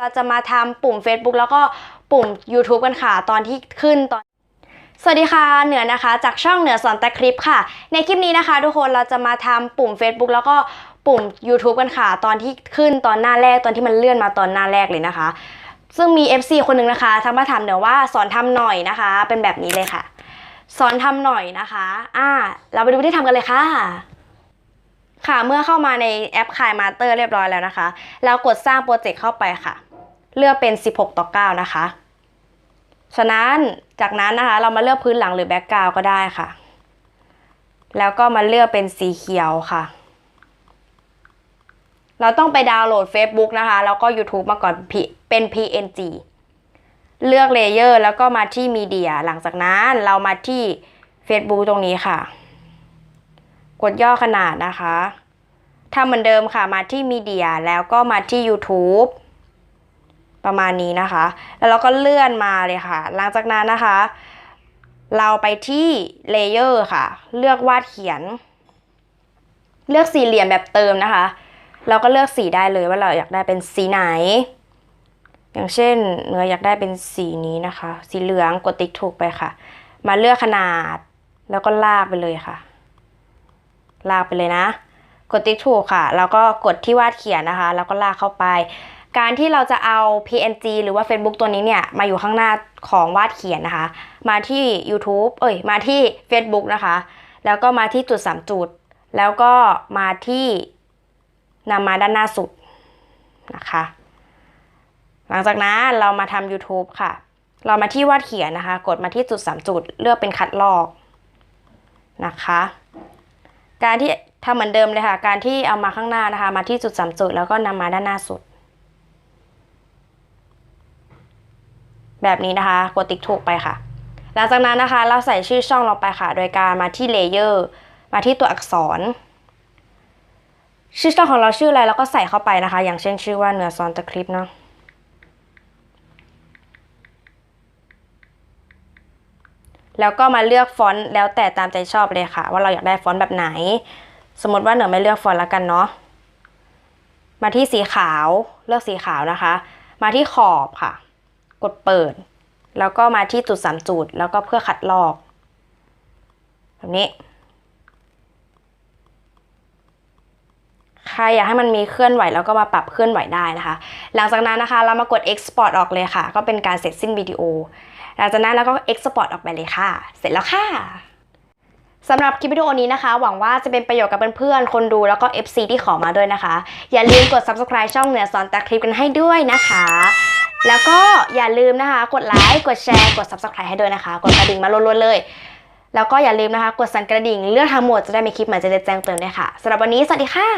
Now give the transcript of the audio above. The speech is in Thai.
เราจะมาทำปุ่ม Facebook แล้วก็ปุ่ม YouTube กันค่ะ ตอนที่ขึ้นตอนสวัสดีค่ะเหนือนะคะ จากช่องเหนือสอนแต่คลิปค่ะ ในคลิปนี้นะคะ ทุกคนเราจะมาทำปุ่ม Facebook แล้วก็ปุ่ม YouTube กันค่ะ ตอนที่ขึ้นตอนหน้าแรกตอนที่มันเลื่อนมาตอนหน้าแรกเลยนะคะ ซึ่งมี FC คนหนึ่งนะคะทักมาถามเหนือว่าสอนทำหน่อยนะคะ เป็นแบบนี้เลยค่ะ สอนทำหน่อยนะคะ อ่า เราไปดูวิธีทำกันเลยค่ะค่ะเมื่อเข้ามาในแอปคายมาสเตอร์เรียบร้อยแล้วนะคะ เรากดสร้างโปรเจกต์เข้าไปค่ะ เลือกเป็น 16 ต่อ 9 นะคะ ฉะนั้นจากนั้นนะคะ เรามาเลือกพื้นหลังหรือแบ็กกราวก็ได้ค่ะ แล้วก็มาเลือกเป็นสีเขียวค่ะ เราต้องไปดาวน์โหลด Facebook นะคะ แล้วก็ YouTube มาก่อนเป็น PNG เลือกเลเยอร์แล้วก็มาที่มีเดียหลังจากนั้นเรามาที่ Facebook ตรงนี้ค่ะ กดย่อขนาดนะคะทำเหมือนเดิมค่ะมาที่มีเดียแล้วก็มาที่ YouTube ประมาณนี้นะคะ แล้วเราก็เลื่อนมาเลยค่ะ หลังจากนั้นนะคะ เราไปที่เลเยอร์ค่ะ เลือกวาดเขียน เลือกสี่เหลี่ยมแบบเติมนะคะ เราก็เลือกสีได้เลยว่าเราอยากได้เป็นสีไหน อย่างเช่นเนื้ออยากได้เป็นสีนี้นะคะ สีเหลืองกดติ๊กถูกไปค่ะ มาเลือกขนาด แล้วก็ลากไปเลยค่ะ ลากไปเลยนะ กดติ๊กถูกค่ะ แล้วก็กดที่วาดเขียนนะคะ แล้วก็ลากเข้าไป การที่เราจะเอา PNG หรือว่า Facebook ตัวนี้เนี่ยมาอยู่ข้างหน้าของวาดเขียนนะคะ มาที่ YouTube เอ้ย มาที่ Facebook นะคะ แล้วก็มาที่จุด 3 จุด แล้วก็มาที่นำมาด้านหน้าสุดนะคะ หลังจากนั้นเรามาทำ YouTube ค่ะ เรามาที่วาดเขียนนะคะ กดมาที่จุด 3 จุด เลือกเป็นคัดลอกนะคะ การที่ทำเหมือนเดิมเลยค่ะ การที่เอามาข้างหน้านะคะ มาที่จุด 3 จุด แล้วก็นำมาด้านหน้าสุด แบบนี้นะคะ กดติ๊กถูกไปค่ะ หลังจากนั้นนะคะเราใส่ชื่อช่องเราไปค่ะ โดยการมาที่เลเยอร์มาที่ตัวอักษร ชื่อช่องของเราชื่ออะไรเราก็ใส่เข้าไปนะคะ อย่างเช่นชื่อว่าเหนือซอนตะคลิปเนาะแล้วก็มาเลือกฟอนต์แล้วแต่ตามใจชอบเลยค่ะ ว่าเราอยากได้ฟอนต์แบบไหน สมมติว่าเหนือไม่เลือกฟอนต์แล้วกันเนาะมาที่สีขาวเลือกสีขาวนะคะ มาที่ขอบค่ะ กดเปิด แล้วก็มาที่จุดสามจุด แล้วก็เพื่อคัดลอก แบบนี้ ใครอยากให้มันมีเคลื่อนไหวแล้วก็มาปรับเคลื่อนไหวได้นะคะ หลังจากนั้นนะคะเรามากด export ออกเลยค่ะ ก็เป็นการเสร็จสิ้นวิดีโอ หลังจากนั้นเราก็ export ออกไปเลยค่ะ เสร็จแล้วค่ะสำหรับคลิปวิดีโอนี้นะคะ หวังว่าจะเป็นประโยชน์กับเพื่อนๆ คนดูแล้วก็ FC ที่ขอมาด้วยนะคะ อย่าลืมกด subscribe ช่องเหนือสอนตาคลิปกันให้ด้วยนะคะ แล้วก็อย่าลืมนะคะ กดไลค์ กดแชร์ กด subscribe ให้ด้วยนะคะ กดกระดิ่งมาล้วนๆเลย แล้วก็อย่าลืมนะคะ กดสั่นกระดิ่งเลือกทั้งหมดจะได้มีคลิปใหม่จะได้แจ้งเตือนด้วยค่ะสำหรับวันนี้สวัสดีค่ะ